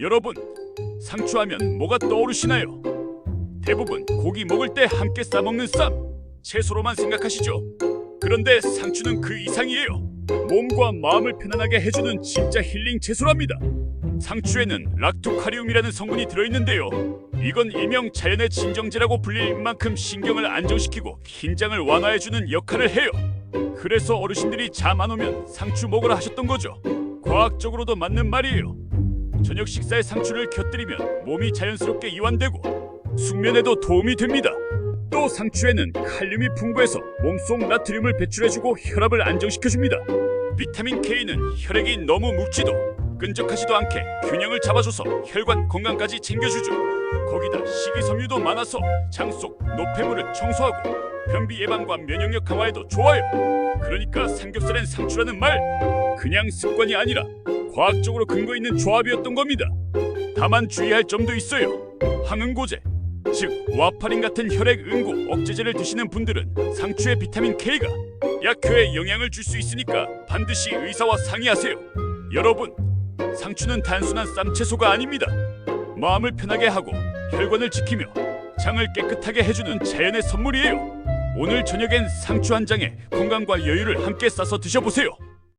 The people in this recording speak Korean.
여러분, 상추하면 뭐가 떠오르시나요? 대부분 고기 먹을 때 함께 싸먹는 쌈, 채소로만 생각하시죠. 그런데 상추는 그 이상이에요. 몸과 마음을 편안하게 해주는 진짜 힐링 채소랍니다. 상추에는 락토카리움이라는 성분이 들어있는데요. 이건 일명 자연의 진정제라고 불릴 만큼 신경을 안정시키고 긴장을 완화해주는 역할을 해요. 그래서 어르신들이 잠 안 오면 상추 먹으라 하셨던 거죠. 과학적으로도 맞는 말이에요. 저녁 식사에 상추를 곁들이면 몸이 자연스럽게 이완되고 숙면에도 도움이 됩니다. 또 상추에는 칼륨이 풍부해서 몸속 나트륨을 배출해주고 혈압을 안정시켜줍니다. 비타민 K는 혈액이 너무 묵지도 끈적하지도 않게 균형을 잡아줘서 혈관 건강까지 챙겨주죠. 거기다 식이섬유도 많아서 장 속 노폐물을 청소하고 변비 예방과 면역력 강화에도 좋아요. 그러니까 삼겹살엔 상추라는 말 그냥 습관이 아니라 과학적으로 근거 있는 조합이었던 겁니다. 다만 주의할 점도 있어요. 항응고제, 즉 와파린 같은 혈액 응고 억제제를 드시는 분들은 상추의 비타민 K가 약효에 영향을 줄 수 있으니까 반드시 의사와 상의하세요. 여러분, 상추는 단순한 쌈채소가 아닙니다. 마음을 편하게 하고 혈관을 지키며 장을 깨끗하게 해주는 자연의 선물이에요. 오늘 저녁엔 상추 한 장에 건강과 여유를 함께 싸서 드셔보세요.